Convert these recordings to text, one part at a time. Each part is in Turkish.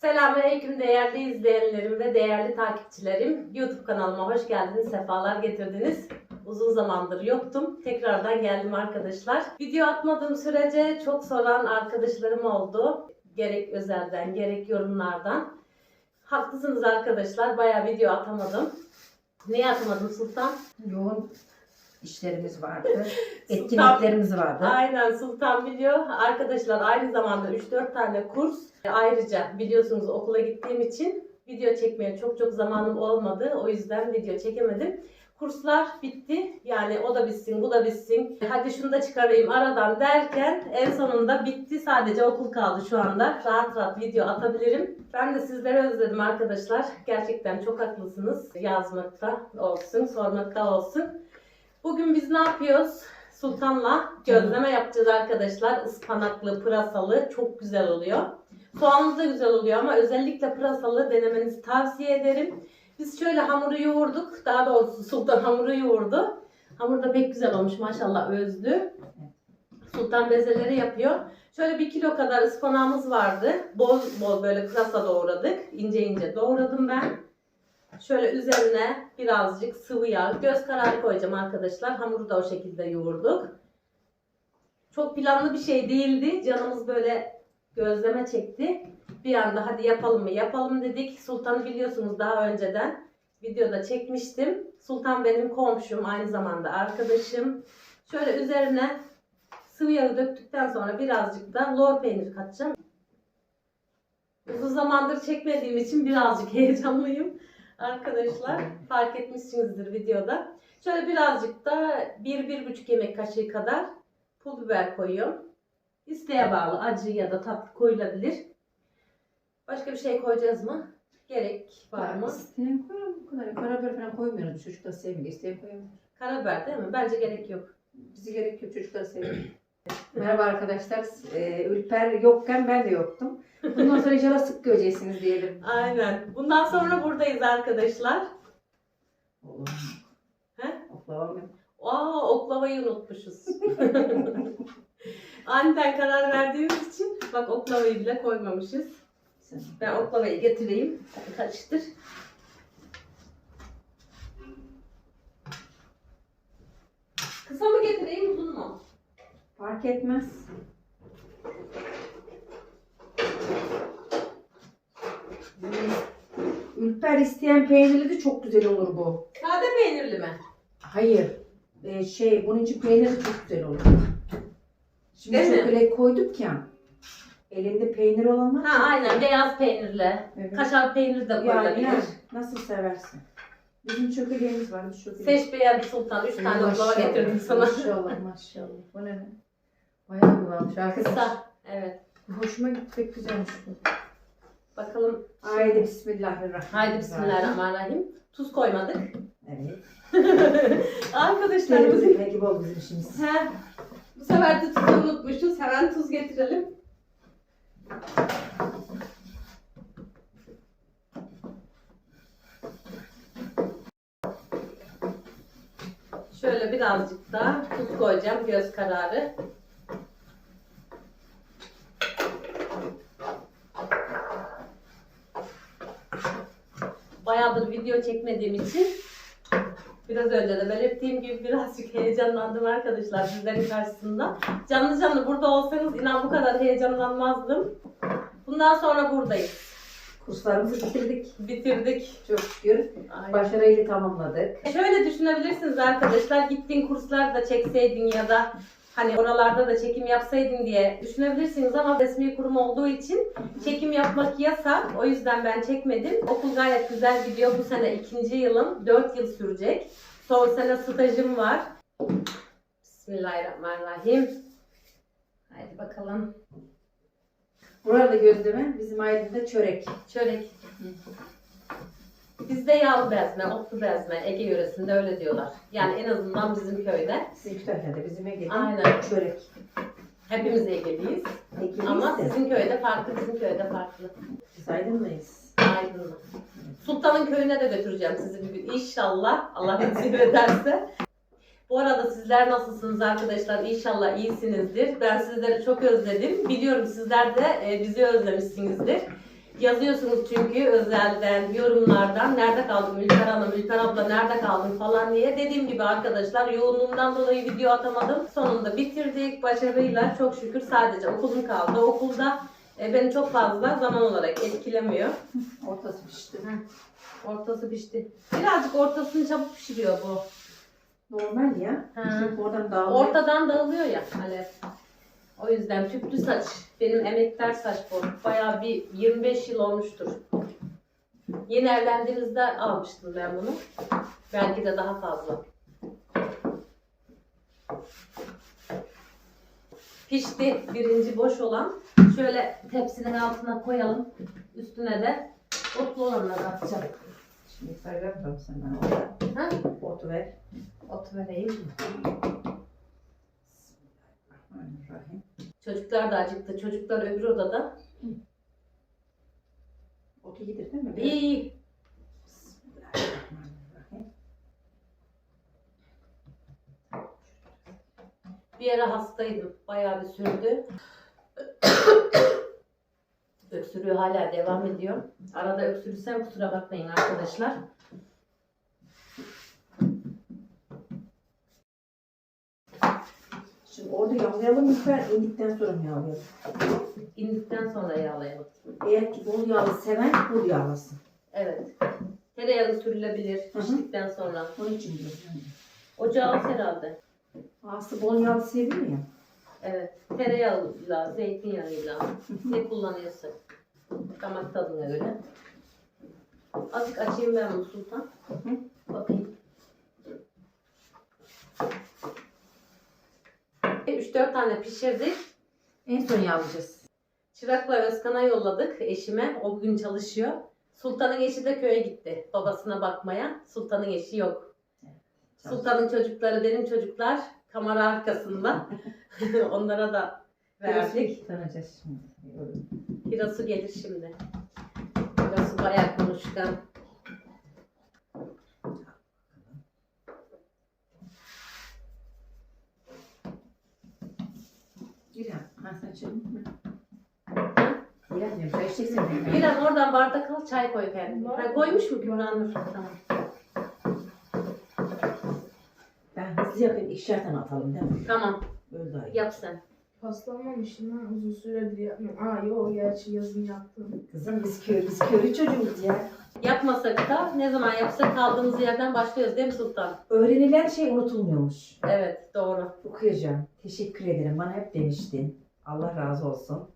Selamünaleyküm değerli izleyenlerim ve değerli takipçilerim. YouTube kanalıma hoş geldiniz, sefalar getirdiniz. Uzun zamandır yoktum. Tekrardan geldim arkadaşlar. Video atmadığım sürece çok soran arkadaşlarım oldu. Gerek özelden, gerek yorumlardan. Haklısınız arkadaşlar. Bayağı video atamadım. Niye atamadım Sultan? Yoğun işlerimiz vardı. Etkinliklerimiz vardı. Aynen Sultan biliyor. Arkadaşlar aynı zamanda 3-4 tane kurs. Ayrıca biliyorsunuz okula gittiğim için video çekmeye çok çok zamanım olmadı. O yüzden video çekemedim. Kurslar bitti. Yani o da bitsin, bu da bitsin. Hadi şunu da çıkarayım aradan derken en sonunda bitti. Sadece okul kaldı şu anda. Rahat rahat video atabilirim. Ben de sizleri özledim arkadaşlar. Gerçekten çok haklısınız. Yazmakta olsun, sormakta olsun. Bugün biz ne yapıyoruz? Sultan'la gözleme yapacağız arkadaşlar. Ispanaklı, pırasalı çok güzel oluyor. Soğanlı da güzel oluyor ama özellikle pırasalı denemenizi tavsiye ederim. Biz şöyle hamuru yoğurduk. Daha doğrusu Sultan hamuru yoğurdu. Hamur da pek güzel olmuş maşallah özlü. Sultan bezeleri yapıyor. Şöyle bir kilo kadar ıspanağımız vardı. Bol bol böyle pırasa doğradık. İnce ince doğradım ben. Şöyle üzerine birazcık sıvı yağ, göz kararı koyacağım arkadaşlar. Hamuru da o şekilde yoğurduk. Çok planlı bir şey değildi. Canımız böyle gözleme çekti. Bir anda hadi yapalım mı yapalım dedik. Sultan'ı biliyorsunuz daha önceden videoda çekmiştim. Sultan benim komşum aynı zamanda arkadaşım. Şöyle üzerine sıvı yağı döktükten sonra birazcık da lor peynir katacağım. Uzun zamandır çekmediğim için birazcık heyecanlıyım arkadaşlar. Fark etmişsinizdir videoda. Şöyle birazcık da 1-1,5 yemek kaşığı kadar pul biber koyuyorum. İsteğe bağlı acı ya da tatlı koyulabilir. Başka bir şey koyacağız mı? Gerek var mı? İsteyen koyalım bu kadar. Karabiber falan koymuyoruz. Çocuklar sevmiyor. İsteyen koyalım. Karabiber değil mi? Bence gerek yok. Bizi gerek yok. Çocuklar seviyor. Merhaba arkadaşlar. Ee, Ülper yokken ben de yoktum. Bundan sonra inşallah sık göreceksiniz diyelim. Aynen. Bundan sonra buradayız arkadaşlar. He? Oklava mı? Aa oklavayı unutmuşuz. Aniden karar verdiğimiz için bak oklavayı bile koymamışız. Ben oklavayı getireyim. Karıştır. Kısa mı getireyim uzun mu? Fark etmez. Ülper isteyen peynirli de çok güzel olur bu. Sade peynirli mi? Hayır. Ee, şey bunun için peynir de çok güzel olur. Şimdi Değil mi? çökelek koyduk ya. Elinde peynir olan var. Ha aynen beyaz peynirli. Evet. Kaşar peyniri de koyulabilir. yani nasıl seversin. Bizim çökeleğimiz var. Çökeleğimiz. Seç beğendi sultan. Üç tane oklava getirdim sana. Maşallah maşallah. Bu ne? Bayağı mı varmış arkadaşlar? Kısa. Evet. Hoşuma gitti. Pek güzelmiş bu. Bakalım. Haydi bismillahirrahmanirrahim. Haydi bismillahirrahmanirrahim. Tuz koymadık. Evet. Arkadaşlarımız Bizim gibi oldu bizim işimiz. He. Bu sefer de tuzu unutmuşuz. Hemen tuz getirelim. Şöyle birazcık da tuz koyacağım göz kararı. Bayağıdır video çekmediğim için Biraz önce de belirttiğim gibi birazcık heyecanlandım arkadaşlar sizlerin karşısında. Canlı canlı burada olsanız inan bu kadar heyecanlanmazdım. Bundan sonra buradayız. Kurslarımızı bitirdik. Bitirdik. Çok şükür. Aynen. Başarıyla tamamladık. Şöyle düşünebilirsiniz arkadaşlar. Gittiğin kurslar da çekseydin ya da hani oralarda da çekim yapsaydın diye düşünebilirsiniz ama resmi kurum olduğu için çekim yapmak yasak. O yüzden ben çekmedim. Okul gayet güzel gidiyor. Bu sene ikinci yılım. Dört yıl sürecek. Son sene stajım var. Bismillahirrahmanirrahim. Haydi bakalım. Burada gözleme bizim ailede çörek. Çörek. Bizde yağlı bezme, otlu bezme, Ege yöresinde öyle diyorlar. Yani en azından bizim köyde. Sizin Kütahya'da bizim Ege'de Aynen. çörek. Hepimiz Ege'liyiz. Ege'liyiz Ama de sizin köyde farklı, bizim köyde farklı. Biz Aydın'dayız. Aydınlı. Sultan'ın köyüne de götüreceğim sizi bir gün inşallah. Allah nasip ederse. Bu arada sizler nasılsınız arkadaşlar? İnşallah iyisinizdir. Ben sizleri çok özledim. Biliyorum sizler de e, bizi özlemişsinizdir. Yazıyorsunuz çünkü özelden, yorumlardan nerede kaldın Ülker Hanım, Ülker abla nerede kaldın falan diye. Dediğim gibi arkadaşlar yoğunluğumdan dolayı video atamadım. Sonunda bitirdik başarıyla çok şükür sadece okulum kaldı. Okulda e, beni çok fazla zaman olarak etkilemiyor. Ortası pişti. Ortası pişti. Birazcık ortasını çabuk pişiriyor bu. Normal ya. Ha. Oradan dağılıyor. Ortadan dağılıyor ya Halep. O yüzden tüplü saç. Benim emekler saç bu. Bayağı bir 25 yıl olmuştur. Yeni evlendiğimizde almıştım ben bunu. Belki de daha fazla. Pişti birinci boş olan. Şöyle tepsinin altına koyalım. Üstüne de otlu olanları atacağım. Şimdi bana orada. Ha? Otu ver. Ot vereyim. Bismillahirrahmanirrahim. Çocuklar da acıktı. Çocuklar öbür odada. Otu yedir değil mi? İyi iyi. Bir ara hastaydım. Bayağı bir sürdü. Öksürüğü hala devam ediyor. Arada öksürürsem kusura bakmayın arkadaşlar. Şimdi orada yağlayalım lütfen. indikten sonra mı yağlayalım? İndikten sonra yağlayalım. Eğer ki bol yağlı seven bol yağlasın. Evet. Tereyağı sürülebilir Hı hı. piştikten sonra. Onun için diyorum. Ocağı az herhalde. Ağası bol yağlı seviyor ya. Evet. Tereyağıyla, zeytinyağıyla ne kullanıyorsak. Damak tadına göre. Azıcık açayım ben bunu Sultan. Bakayım. 3-4 tane pişirdik. En son yağlayacağız. Çırak'la Özkan'a yolladık eşime. O bugün çalışıyor. Sultan'ın eşi de köye gitti babasına bakmaya. Sultan'ın eşi yok. Sultan'ın çocukları benim çocuklar kamera arkasında. Onlara da verdik. Tanıyacağız şimdi. Hirasu gelir şimdi. Hirasu bayağı konuşkan. İrem, ha sen içelim mi? İrem diyorum, çay içeceksin. mi? İrem oradan bardak al çay koy kendine. Ha, koymuş mu Kübra'nın? Tamam. Ben hızlı yapayım, ikişer tane atalım değil mi? Tamam Öyle daha iyi. yap sen. Paslanmamışım lan uzun süredir yapmıyorum. Aa yok gerçi yazın yaptım. Kızım biz köy, biz köylü çocuğuyuz ya. Yapmasak da ne zaman yapsak kaldığımız yerden başlıyoruz değil mi Sultan? Öğrenilen şey unutulmuyormuş. Evet doğru. Okuyacağım. Teşekkür ederim. Bana hep demiştin. Allah razı olsun.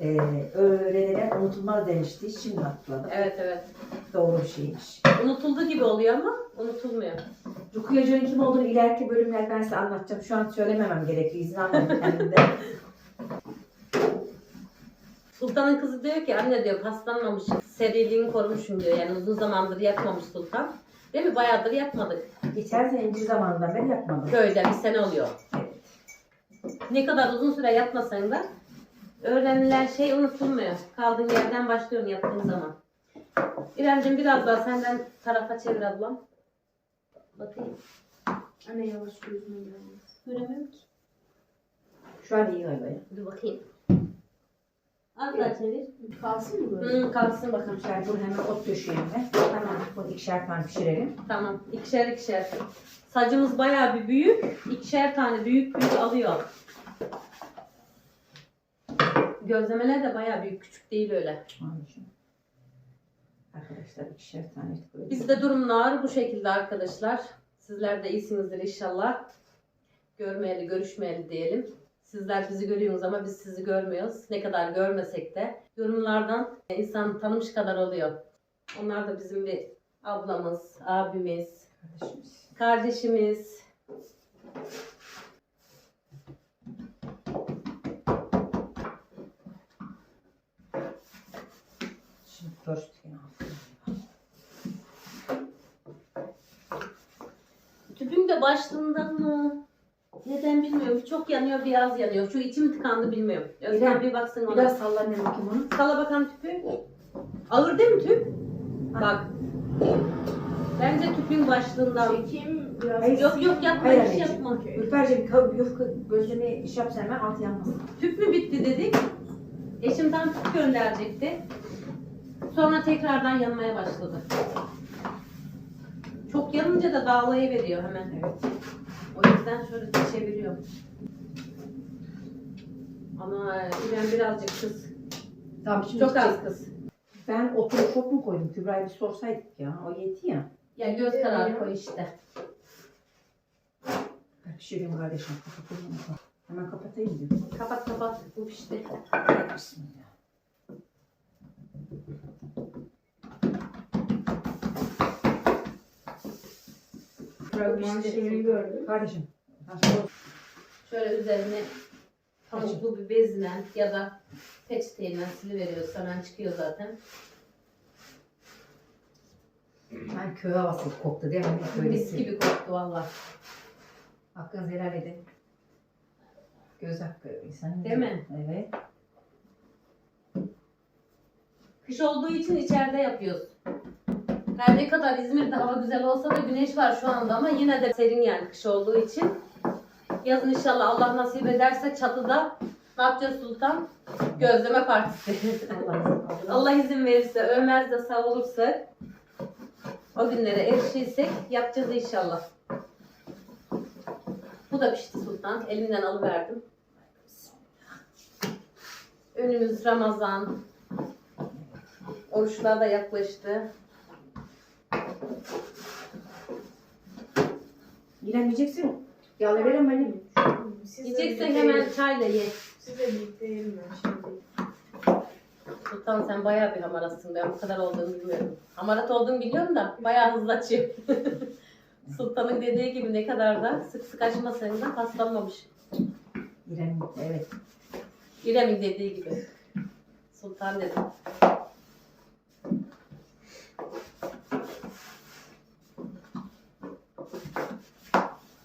Ee, öğrenilen unutulmaz demişti. Şimdi hatırladım. Evet evet. Doğru bir şeymiş. Unutuldu gibi oluyor ama unutulmuyor. Rukiye Hoca'nın kim olduğunu ileriki bölümler ben size anlatacağım. Şu an söylememem gerekiyor. İzin almadım kendimden. Sultan'ın kızı diyor ki anne diyor paslanmamışım. Seriliğini korumuşum diyor. Yani uzun zamandır yapmamış Sultan. Değil mi? Bayağıdır yapmadık. Geçen sene bir zamandan beri yapmadım. Köyde bir sene oluyor. Ne kadar uzun süre yapmasan da öğrenilen şey unutulmuyor. Kaldığın yerden başlıyorsun yaptığın zaman. İremciğim biraz daha senden tarafa çevir ablam. Bakayım. Anne yavaş gözüme gelmez. Göremiyorum ki. Şu an iyi galiba. ya. Dur bakayım. Az daha çevir. Kalsın mı böyle? Hı, kalksın bakalım. Şöyle bunu hemen ot döşeyelim de. Tamam. Bunu ikişer tane pişirelim. Tamam. İkişer ikişer. Sacımız bayağı bir büyük. İkişer tane büyük büyük alıyor. Gözlemeler de bayağı büyük. Küçük değil öyle. Anlaşıldı. Arkadaşlar ikişer tane böyle. Bizde durumlar bu şekilde arkadaşlar. Sizler de iyisinizdir inşallah. Görmeyeli, görüşmeyeli diyelim. Sizler bizi görüyorsunuz ama biz sizi görmüyoruz. Ne kadar görmesek de yorumlardan insan tanımış kadar oluyor. Onlar da bizim bir ablamız, abimiz, Kardeşimiz. kardeşimiz. Şimdi first. Tüpün de başlığından mı? Neden bilmiyorum. Çok yanıyor, biraz yanıyor. Şu içim tıkandı bilmiyorum. Özlem İrem, bir baksın ona. Biraz sallan ne bakayım onu. Sala bakalım tüpü. Ağır değil mi tüp? Bak. Bence tüpün başlığından. Çekeyim biraz. Hayır. Yok yok yapma Hayır hiç anneciğim. yapma. Ürperciğim kav- yufka gözlemi iş yapsa hemen altı yanmasın. Tüp mü bitti dedik. Eşim tam tüp gönderecekti. Sonra tekrardan yanmaya başladı. Çok yanınca da dağılayıveriyor hemen. Evet. O yüzden şöyle çeviriyorum. Ama İrem birazcık kız. Tamam şimdi Çok az kız. Ben oturup çok mu koydum? Kübra'ya bir sorsaydık ya. O yeti ya. Ya göz kararı koy işte. Ben pişiriyorum kardeşim. Kapatayım mı? Hemen kapatayım diyor. Kapat kapat. Bu pişti. Bismillah. Fragman şeyini gördüm. Kardeşim. sor- Şöyle üzerine pamuklu bir bezle ya da peçeteyle siliveriyoruz. Hemen çıkıyor zaten. Ben köy havası koktu değil mi? Mis gibi koktu valla. Hakkınızı helal edin. Göz hakkı. insan Değil mi? Evet. Kış olduğu için içeride yapıyoruz. Her ne kadar İzmir'de hava güzel olsa da güneş var şu anda ama yine de serin yani kış olduğu için. Yazın inşallah Allah nasip ederse çatıda ne yapacağız Sultan? Gözleme partisi. Allah izin Allah. Allah izin verirse, Ömer de sağ olursa o günlere erişirsek yapacağız inşallah. Bu da pişti Sultan. Elimden alıverdim. Önümüz Ramazan. Oruçlar da yaklaştı. İrem yiyeceksin. Yağla verem benim. Siz de Yiyeceksen birlikte hemen yiyin. çayla ye. Siz de birlikte yiyin ben şimdi. Sultan sen bayağı bir hamaratsın. Ben bu kadar olduğunu bilmiyorum. Hamarat olduğunu biliyorum da bayağı hızlı açıyor. Sultan'ın dediği gibi ne kadar da sık sık açmasaydın da paslanmamış. İrem evet. İrem'in dediği gibi. Sultan dedi.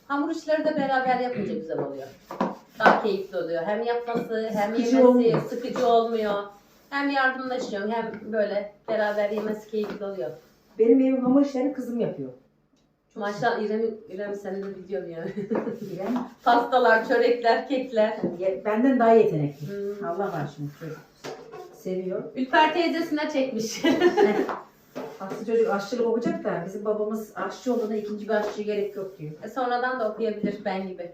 Hamur işleri de beraber yapınca güzel oluyor. Daha keyifli oluyor. Hem yapması hem Sıkıcı yemesi olmuyor. sıkıcı olmuyor. Hem yardımlaşıyorsun hem böyle beraber yemesi keyifli oluyor. Benim evim hamur işlerini kızım yapıyor. Maşallah İrem, İrem seni de biliyorum yani. İrem Pastalar, çörekler, kekler. ye- benden daha yetenekli. Hmm. Allah var şimdi çocuk. Seviyor. Ülper teyzesine çekmiş. Aslı çocuk aşçılık okuyacak da bizim babamız aşçı olduğunda ikinci bir aşçı gerek yok diyor. E, Sonradan da okuyabilir ben gibi.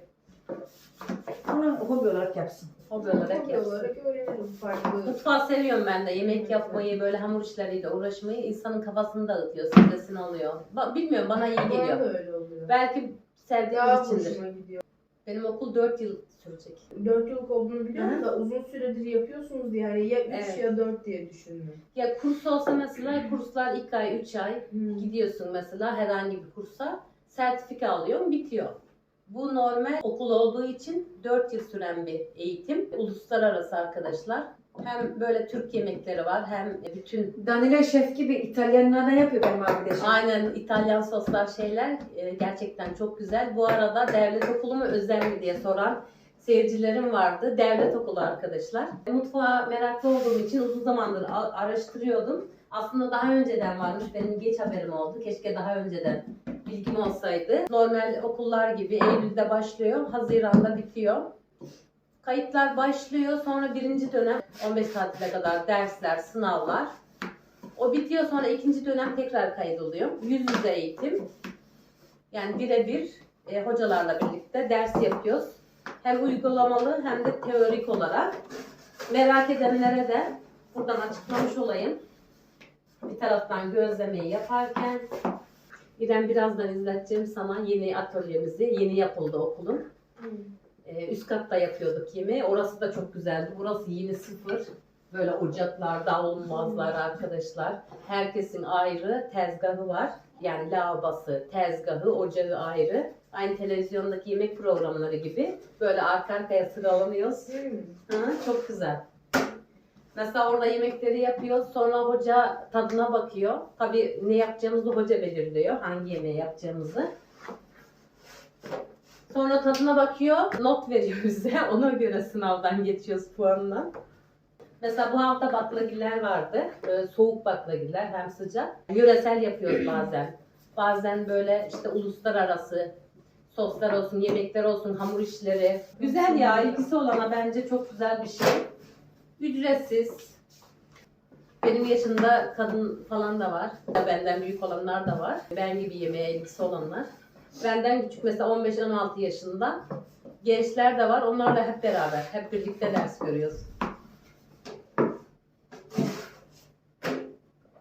Ama hobi olarak yapsın. Hobi olarak Hobi yapsın. olarak öğrenirim farklı. Mutfağı seviyorum ben de. Yemek yapmayı, böyle hamur işleriyle uğraşmayı insanın kafasını dağıtıyor, stresini alıyor. Ba- bilmiyorum bana iyi Bana geliyor. da öyle oluyor. Belki Daha sevdiğimiz içindir. hoşuma gidiyor. Benim okul 4 yıl sürecek. 4 yıllık olduğunu biliyorum da uzun süredir yapıyorsunuz diye hani ya 3 Evet. ya 4 diye düşündüm. Ya kurs olsa mesela kurslar 2 ay, 3 ay gidiyorsun mesela herhangi bir kursa. Sertifika alıyorsun, bitiyor. Bu normal okul olduğu için 4 yıl süren bir eğitim. Uluslararası arkadaşlar. Hem böyle Türk yemekleri var hem bütün Danilo şef gibi İtalyanlardan yapıyor benim arkadaşım. Aynen İtalyan soslar şeyler e, gerçekten çok güzel. Bu arada devlet okulu mu özel mi diye soran seyircilerim vardı. Devlet okulu arkadaşlar. Mutfağa meraklı olduğum için uzun zamandır a- araştırıyordum. Aslında daha önceden varmış. Benim geç haberim oldu. Keşke daha önceden bilgim olsaydı. Normal okullar gibi Eylül'de başlıyor. Haziran'da bitiyor. Kayıtlar başlıyor. Sonra birinci dönem 15 tatile kadar dersler, sınavlar. O bitiyor sonra ikinci dönem tekrar kaydoluyor. Yüz yüze eğitim. Yani birebir e, hocalarla birlikte ders yapıyoruz. Hem uygulamalı hem de teorik olarak. Merak edenlere de buradan açıklamış olayım. Bir taraftan gözlemeyi yaparken İrem birazdan izleteceğim sana yeni atölyemizi. Yeni yapıldı okulun. Hmm. Ee, üst katta yapıyorduk yemeği. Orası da çok güzeldi. Burası yeni sıfır. Böyle ocaklar, davulmazlar arkadaşlar. Herkesin ayrı tezgahı var. Yani lavabası, tezgahı, ocağı ayrı. Aynı televizyondaki yemek programları gibi. Böyle arka arkaya sıralanıyoruz. Hmm. Hı, çok güzel. Mesela orada yemekleri yapıyoruz. Sonra hoca tadına bakıyor. Tabii ne yapacağımızı hoca belirliyor. Hangi yemeği yapacağımızı. Sonra tadına bakıyor. Not veriyor bize. Ona göre sınavdan geçiyoruz puanla. Mesela bu hafta baklagiller vardı. Ee, soğuk baklagiller hem sıcak. Yöresel yapıyoruz bazen. Bazen böyle işte uluslararası soslar olsun, yemekler olsun, hamur işleri. Güzel ya, ilgisi olana bence çok güzel bir şey. Ücretsiz. Benim yaşında kadın falan da var. Benden büyük olanlar da var. Ben gibi yemeğe ilgisi olanlar. Benden küçük mesela 15-16 yaşında gençler de var. Onlarla hep beraber, hep birlikte ders görüyoruz.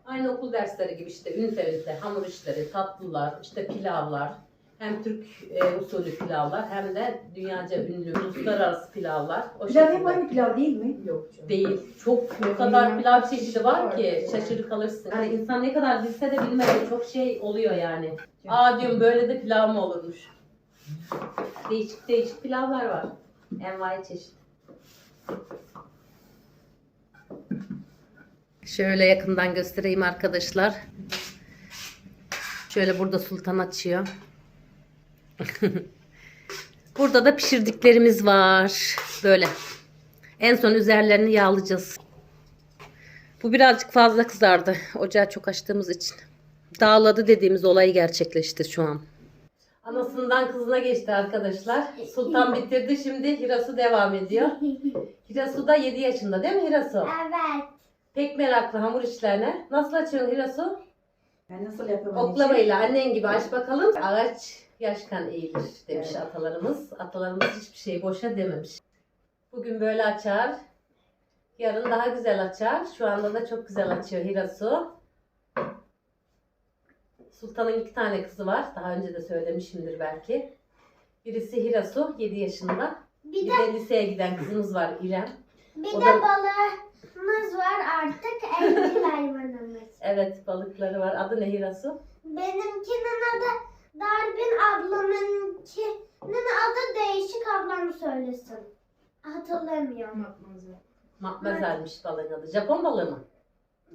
Aynı okul dersleri gibi işte ünite ünite, hamur işleri, tatlılar, işte pilavlar. Hem Türk e, usulü pilavlar hem de dünyaca ünlü uluslararası pilavlar. O Pilav hep şekilde. aynı pilav değil mi? Yok canım. Değil. Çok o kadar pilav çeşidi var ki şaşırır kalırsın. Yani insan ne kadar bilse de bilmediği çok şey oluyor yani. Aa diyorum böyle de pilav mı olurmuş? Değişik değişik pilavlar var. Envai çeşit. Şöyle yakından göstereyim arkadaşlar. Şöyle burada sultan açıyor. burada da pişirdiklerimiz var. Böyle. En son üzerlerini yağlayacağız. Bu birazcık fazla kızardı. Ocağı çok açtığımız için. Dağladı dediğimiz olay gerçekleşti şu an. Anasından kızına geçti arkadaşlar. Sultan bitirdi şimdi Hirasu devam ediyor. Hirasu da 7 yaşında değil mi Hirasu? Evet. Pek meraklı hamur işlerine. Nasıl açıyorsun Hirasu? Ben nasıl yapıyorum? Oklavayla annen gibi aç bakalım. Ağaç yaşkan eğilir demiş Evet. atalarımız. Atalarımız hiçbir şey boşa dememiş. Bugün böyle açar. Yarın daha güzel açar. Şu anda da çok güzel açıyor Hirasu. Sultan'ın iki tane kızı var. Daha önce de söylemişimdir belki. Birisi Hirasu 7 yaşında. Bir Bir de de liseye giden kızımız var İrem. bir O de da- balığımız var artık evcil hayvanımız. Evet balıkları var. Adı ne Hirasu? Benimkinin adı Darbin ablamınkinin adı değişik ablam söylesin. Hatırlamıyorum. Matmazel. Matmazel'miş balığın adı. Japon balığı mı?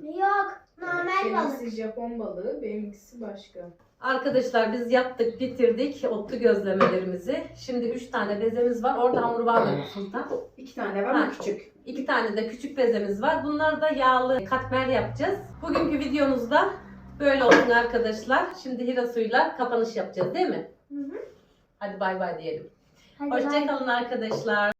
Yok normal balık. Seninkisi Japon balığı, benimkisi başka. Arkadaşlar biz yaptık, bitirdik otlu gözlemelerimizi. Şimdi 3 tane bezemiz var. Orada hamur var mı Sultan? İki tane var Ha. küçük? 2 tane de küçük bezemiz var. Bunları da yağlı katmer yapacağız. Bugünkü videomuzda böyle olsun arkadaşlar. Şimdi Hirasu'yla kapanış yapacağız değil mi? Hı hı. Hadi bay bay diyelim. Hadi bay. Hoşçakalın arkadaşlar.